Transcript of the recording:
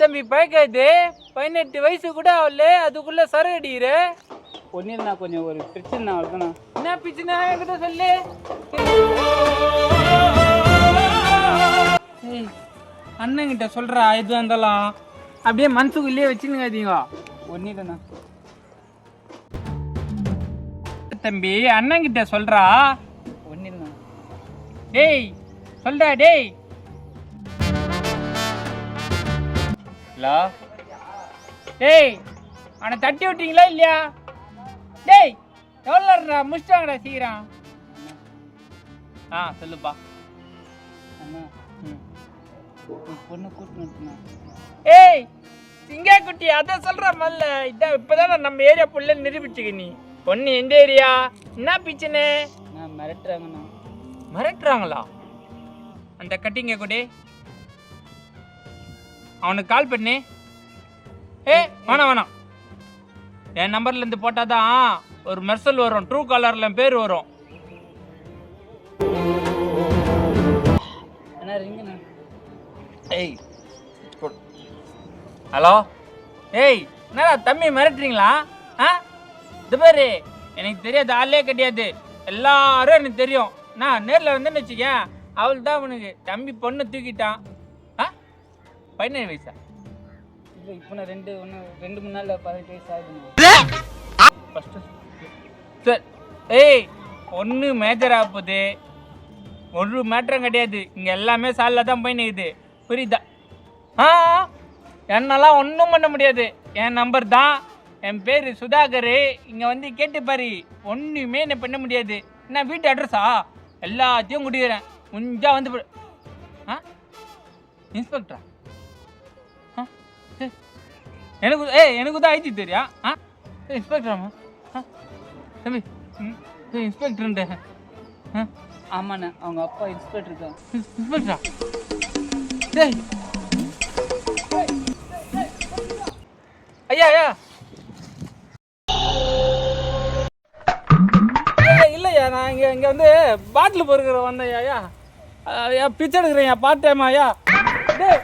தம்பி பயக்காது பதினெட்டு வயசு கூட ஆகல அதுக்குள்ள சரகு அடிக்கிற ஒன்றும் கொஞ்சம் ஒரு பிரச்சனை அவ்வளோதாண்ணா என்ன பிச்சுனா என்கிட்ட சொல்லு. ஏய், அண்ணன்கிட்ட சொல்றா எதுவாக இருந்தாலும். அப்படியே மனசுக்குள்ளேயே வச்சுனுங்காதீங்க ஒன்றும் இல்லைண்ணா தம்பி அண்ணன்கிட்ட சொல்றா. ஒன்றும் இல்லைண்ணா டேய் சொல்டா டேய். ஹலோ? டேய் அவனை தட்டி விட்டீங்களா இல்லையா? டேய் எவ்வளோடா முடிச்சிட்டாங்கடா சீக்கிரம்? ஆ சொல்லுப்பா. பொண்ணை வந்துண்ணா ஏய் சிங்கா குட்டி அத சொல்ற முதல்ல இதான் இப்பதான் நம்ம ஏரியா புள்ள நிரூபிச்சுக்க நீ. பொண்ணு எந்த ஏரியா? என்ன பிச்சுனே நான் மிரட்டுறாங்கண்ணா. மிரட்டுறாங்களா? அந்த கட்டிங்க குடி. அவனுக்கு கால் பண்ணு. ஏ வேணாம் வேணாம். என் நம்பர்ல இருந்து போட்டாதான் ஒரு மெர்சல் வரும். ட்ரூ காலர்ல பேர் வரும். ஏய் ஹலோ? ஏய் என்னடா தம்பி மிரட்டுறீங்களா? ஆ? இது பாரு எனக்கு தெரியாது ஆளே கிடையாது. எல்லாரும் எனக்கு தெரியும். நான் நேரில் வந்தேன்னு வச்சுக்கேன். அவள் தான் உனக்கு தம்பி பொண்ணு தூக்கிட்டான். பதினேழு வயசா? இல்லை இப்போ நான் ரெண்டு ஒன்று ரெண்டு மூணு நாளில் பதினெட்டு வயசு ஆகுதுண்ணா ஃபஸ்ட்டு சரி ஏய் ஒன்று மேஜர் ஆக போகுது. ஒரு மேட்டரும் கிடையாது. இங்கே எல்லாமே சாலில் தான் போய் நிற்குது புரியுதா? ஆ என்னெல்லாம் ஒன்றும் பண்ண முடியாது. என் நம்பர் தான். என் பேர் சுதாகர். இங்கே வந்து கேட்டு பாரு. ஒன்றுமே என்ன பண்ண முடியாது. என்ன வீட்டு அட்ரஸா எல்லாத்தையும் குடிக்கிறேன் முடிஞ்சா வந்து. ஆ? இன்ஸ்பெக்டரா. எனக்கு ஏய் எனக்கு தான் ஐடி தெரியா? ஆ? இன்ஸ்பெக்டராமா ஆ தம்பி. ம், ஏய், இன்ஸ்பெக்டர்ன்ட்டு ஆ? ஆமாண்ணா அவங்க அப்பா இன்ஸ்பெக்டர் தான் இன்ஸ்பெக்டரா டேய். ஐயா ஐயா. இல்ல, இல்லையா நான் இங்க இங்க வந்து பாட்டில் பொறுக்கிற வந்தேன் ஐயா. ஐயா பிச்சை எடுக்கிறேன் பார்ட் டைம் ஐயா. டேய்.